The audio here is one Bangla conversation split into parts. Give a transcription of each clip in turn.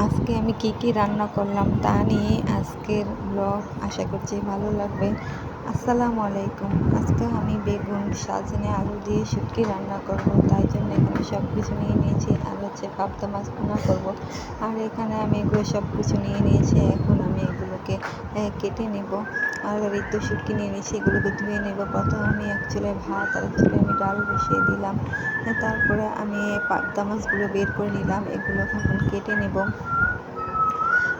আজকে আমি কি কি রান্না করলাম তা নিয়ে আজকের ব্লগ আশা করছি ভালো লাগবে। আসসালামু আলাইকুম। আজকে আমি বেগুন, সাজনে আলু দিয়ে শুটকি রান্না করব, তাই জন্য এখানে সব কিছু নিয়ে নিয়েছি। আর হচ্ছে পাবদা মাছ ভুনা করব। আর এখানে আমি এগুলো সব কিছু নিয়ে নিয়েছি, এখন আমি এগুলোকে কেটে নেব। আর রিক্ত শুটকি নিয়ে নিয়েছি, এগুলোকে ধুয়ে নেব। প্রথমে আমি এক চুলে ভাত আর এক চুলে আমি ডাল বসিয়ে দিলাম। তারপরে আমি পাবদা মাছগুলো বের করে নিলাম এগুলো এখন কেটে নেব।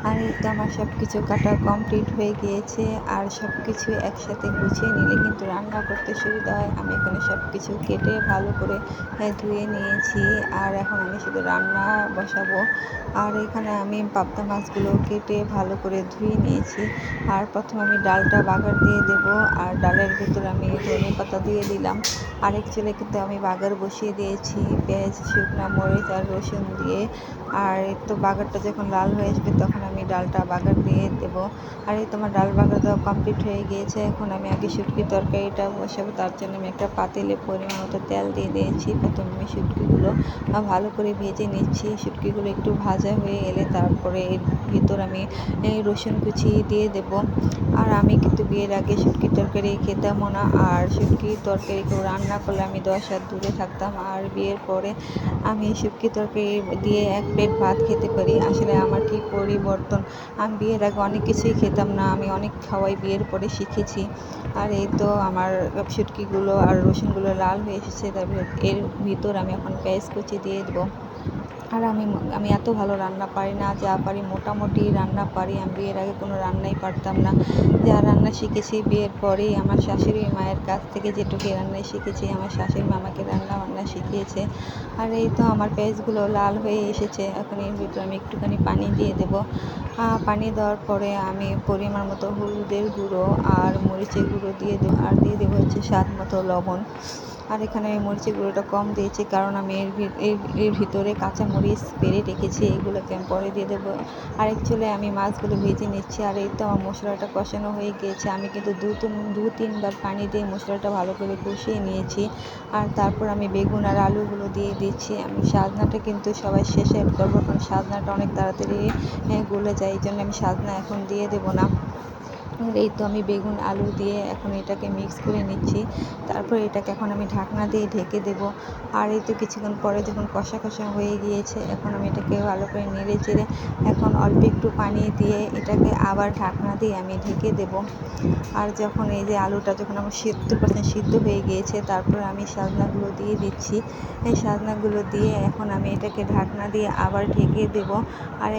আর এই তো আমার সব কিছু কাটা কমপ্লিট হয়ে গিয়েছে। আর সব কিছু একসাথে গুছিয়ে নিলে কিন্তু রান্না করতে সুবিধা হয়। আমি এখানে সব কিছু কেটে ভালো করে ধুয়ে নিয়েছি। আর এখন আমি শুধু রান্না বসাবো। আর এখানে আমি পাবদা মাছগুলো কেটে ভালো করে ধুয়ে নিয়েছি। আর প্রথমে আমি ডালটা বাগার দিয়ে দেব। আর ডালের ভিতরে আমি ধনে পাতা দিয়ে দিলাম। আরেক চুলে কিন্তু আমি বাগার বসিয়ে দিয়েছি, পেঁয়াজ, শুকনো মরিচ আর রসুন দিয়ে। আর তো বাগারটা যখন লাল হয়ে আসবে তখন আমি ডালটা বাগার দিয়ে দেব। আর এই তোমার ডাল বাগার দেওয়া কমপ্লিট হয়ে গিয়েছে, এখন আমি আগে শুটকি তরকারিটা বসাবো, তার জন্য আমি একটা পাতিলে পরিমাণ মতো তেল দিয়ে দিয়েছি। প্রথমে আমি শুটকিগুলো ভালো করে ভেজে নিচ্ছি, শুটকিগুলো একটু ভাজা হয়ে এলে তারপরে এর ভিতর আমি রসুন কুচি দিয়ে দেব। আর আমি কিন্তু বিয়ের আগে শুটকি তরকারি খেতামও না। আর শুটকি তরকারি কেউ রান্না করলে আমি দশ হাত দূরে থাকতাম। আর বিয়ের পরে আমি শুটকি তরকারি দিয়ে এক প্লেট ভাত খেতে পারি। আসলে আমার কি পরিবর্তন? আমি বিয়ের আগে অনেক কিছুই খেতাম না। আমি অনেক খাওয়াই বিয়ের পরে শিখেছি। আর এই তো আমার শুটকিগুলো আর রসুনগুলো লাল হয়ে এসেছে। তারপর এর ভিতর আমি এখন পেঁয়াজ কুচি দিয়ে দেবো। আর আমি আমি এত ভালো রান্না পারি না, যা পারি মোটামুটি রান্না পারি। আমি বিয়ের আগে কোনো রান্নাই পারতাম না। যা রান্না শিখেছি বিয়ের পরেই আমার শাশুড়ি মায়ের কাছ থেকে যেটুকু রান্নাই শিখেছি, আমার শাশুড়ি মা আমাকে রান্না বান্না শিখিয়েছে। আর এই তো আমার পেঁয়াজগুলো লাল হয়ে এসেছে। এখন এর ভিতরে আমি একটুখানি পানি দিয়ে দেবো। পানি দেওয়ার পরে আমি পরিমাণ মতো হলুদের গুঁড়ো আর মরিচের গুঁড়ো দিয়ে দেবো। আর দিয়ে দেবো হচ্ছে স্বাদ মতো লবণ। আর এখানে আমি মরিচের গুঁড়োটা কম দিয়েছি কারণ আমি এর এর ভিতরে কাঁচা মরিচ পেরে রেখেছি এগুলোকে আমি পরে দিয়ে দেবো। আর চুলে আমি মাছগুলো ভেজে নিচ্ছি আর এই তো আমার মশলাটা কষানো হয়ে গিয়েছে। আমি কিন্তু দু তিন দু তিনবার পানি দিয়ে মশলাটা ভালো করে কষিয়ে নিয়েছি। আর তারপর আমি বেগুন আর আলুগুলো দিয়ে দিচ্ছি। আমি সাজনাটা কিন্তু সবাই শেষে অ্যাড করব কারণ সাজনাটা অনেক তাড়াতাড়ি আহ, গলে যায়। এই জন্য আমি সাজনা এখন দিয়ে দেবো না। এই তো আমি বেগুন, আলু দিয়ে এখন এটাকে মিক্স করে নিচ্ছি। তারপর এটাকে এখন আমি ঢাকনা দিয়ে ঢেকে দেবো। আর এই তো কিছুক্ষণ পরে যখন কষা কষা হয়ে গিয়েছে, এখন আমি এটাকে ভালো করে নেড়ে চেড়ে এখন অল্প একটু পানি দিয়ে এটাকে আবার ঢাকনা দিয়ে আমি ঢেকে দেবো। আর যখন এই যে আলুটা যখন আমার সিদ্ধ পার্সেন্ট সিদ্ধ হয়ে গিয়েছে, তারপর আমি সাজনাগুলো দিয়ে দিচ্ছি। এই সাজনাগুলো দিয়ে এখন আমি এটাকে ঢাকনা দিয়ে আবার ঢেকে দেবো। আর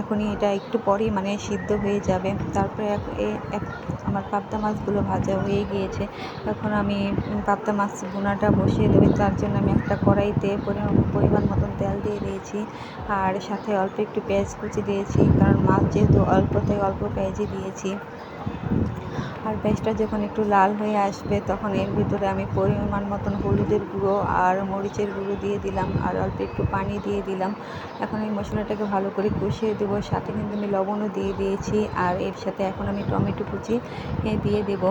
এখনই এটা একটু পরেই মানে সিদ্ধ হয়ে যাবে। তারপরে এক- এক- আমার পাবদা মাছগুলো ভাজা হয়ে গিয়েছে। এখন আমি পাবদা মাছ বোনাটা বসিয়ে দেবো। তার জন্য আমি একটা কড়াইতে পরিমাণ মতন তেল দিয়ে দিয়েছি। আর সাথে অল্প একটু পেঁয়াজ কুচি দিয়েছি। কারণ মাছ যেহেতু অল্প তাই অল্প পেঁয়াজই দিয়েছি। আর পেঁয়াজটা যখন একটু লাল হয়ে আসবে, তখন এর ভিতরে আমি পরিমাণ মতন হলুদের গুঁড়ো আর মরিচের গুঁড়ো দিয়ে দিলাম আর অল্প একটু পানি দিয়ে দিলাম। এখন এই মশলাটাকে ভালো করে কষিয়ে দেবো, সাথে কিন্তু আমি লবণও দিয়ে দিয়েছি আর এর সাথে এখন আমি টমেটো কুচি দিয়ে দেবো।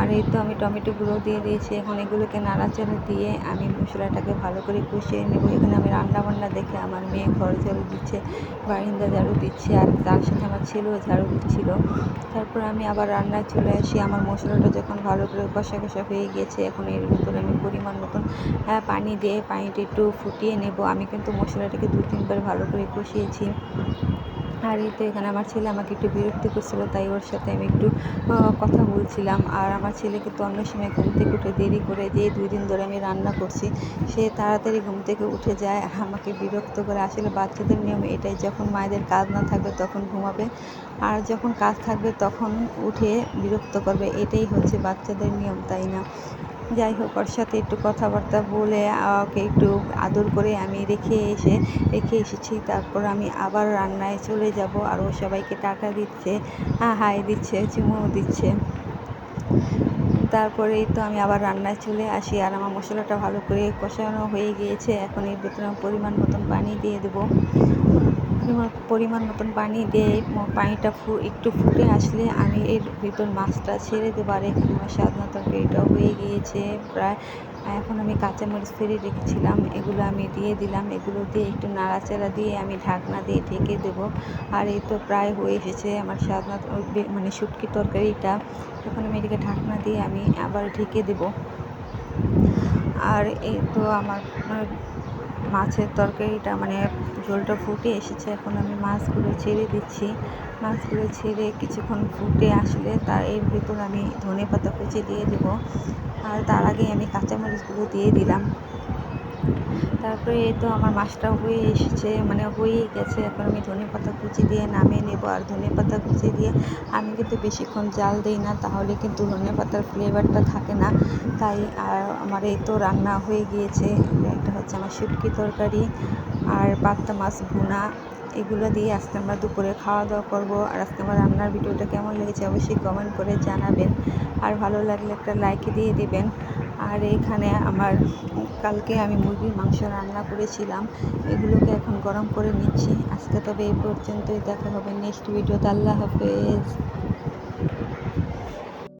আর এই তো আমি টমেটো গুঁড়ো দিয়ে দিয়েছি, এখন এগুলোকে নাড়াচাড়া দিয়ে আমি মশলাটাকে ভালো করে কষিয়ে নেব। এখানে আমি রান্না বান্না দেখে আমার মেয়ে ঘর ঝাড়ু দিচ্ছে, বারিন্দা ঝাড়ু দিচ্ছে আর তার সাথে আমার ছেলেও ঝাড়ু দিচ্ছিল। তারপর আমি আবার রান্নায় চলে আসি আমার মশলাটা যখন ভালো করে কষা কষা হয়ে গিয়েছে, এখন এর ভিতরে আমি পরিমাণ মতন হ্যাঁ পানি দিয়ে পানিটা একটু ফুটিয়ে নেব। আমি কিন্তু মশলাটাকে দু তিনবার ভালো করে কষিয়েছি। আর এই তো এখানে আমার ছেলে আমাকে একটু বিরক্তি করছিল, তাই ওর সাথে আমি একটু কথা বলছিলাম। আর আমার ছেলে কিন্তু অন্য সময় ঘুম থেকে উঠে দেরি করে যে দুই দিন ধরে আমি রান্না করছি, সে তাড়াতাড়ি ঘুম থেকে উঠে যায়, আর আমাকে বিরক্ত করে আসলে বাচ্চাদের নিয়ম এটাই, যখন মায়েদের কাজ না থাকবে তখন ঘুমাবে, আর যখন কাজ থাকবে তখন উঠে বিরক্ত করবে, এটাই হচ্ছে বাচ্চাদের নিয়ম, তাই না? যাই হোক, ওর সাথে একটু কথাবার্তা বলে, ওকে একটু আদর করে আমি রেখে এসে, রেখে এসেছি। তারপর আমি আবার রান্নায় চলে যাব আর ও সবাইকে টাকা দিচ্ছে হ্যাঁ হাই দিচ্ছে চুমুও দিচ্ছে। তারপরেই তো আমি আবার রান্নায় চলে আসি আর আমার মশলাটা ভালো করে কষানো হয়ে গিয়েছে। এখন এর ভিতরে পরিমাণ মতন পানি দিয়ে দেবো। পরিমাণ মতন পানি দিয়ে পানিটা ফু একটু ফুটে আসলে আমি এর ভিতর মাছটা ছেড়ে দেবো। আর এখানে আমার মতো তরকারিটাও হয়ে গিয়েছে প্রায়। এখন আমি কাঁচামরিচ ফেলে রেখেছিলাম। এগুলো আমি দিয়ে দিলাম। এগুলো দিয়ে একটু নাড়াচাড়া দিয়ে আমি ঢাকনা দিয়ে ঢেকে দেবো। আর এই তো প্রায় হয়ে এসেছে আমার সাদা মানে শুটকি তরকারিটা। এখন আমি এটাকে ঢাকনা দিয়ে আমি আবার ঢেকে দেবো। আর এই তো আমার মাছের তরকারিটা মানে ঝোলটা ফুটে এসেছে। এখন আমি মাছগুলো ছেড়ে দিচ্ছি। মাছগুলো ছেড়ে কিছুক্ষণ ফুটে আসলে তার এর ভিতর আমি ধনে পাতা কুচি দিয়ে দেবো। আর তার আগে আমি কাঁচামরিচগুলো দিয়ে দিলাম। তারপরে এই তো আমার মাছটা হয়ে এসেছে মানে হয়েই গেছে। এখন আমি ধনে পাতা কুচি দিয়ে নামিয়ে নেব। আর ধনে পাতা কুচি দিয়ে আমি কিন্তু বেশিক্ষণ জাল দিই না, তাহলে কিন্তু ধনে পাতার ফ্লেভারটা থাকে না। তাই আর আমার এই তো রান্না হয়ে গিয়েছে। একটা হচ্ছে আমার শুটকি তরকারি আর পাত্তা মাছ ভুনা। এগুলো দিয়ে আজকে আমরা দুপুরে খাওয়া দাওয়া করব। আর আজকে আমার রান্নার ভিডিওটা কেমন লেগেছে অবশ্যই কমেন্ট করে জানাবেন। আর ভালো লাগলে একটা লাইক দিয়ে দেবেন। আর এখানে আমার কালকে আমি মুরগির মাংস রান্না করেছিলাম। এগুলোকে এখন গরম করে নিচ্ছি। আজকে তবে এই পর্যন্তই। দেখা হবে নেক্সট ভিডিওতে। আল্লাহ হাফেজ।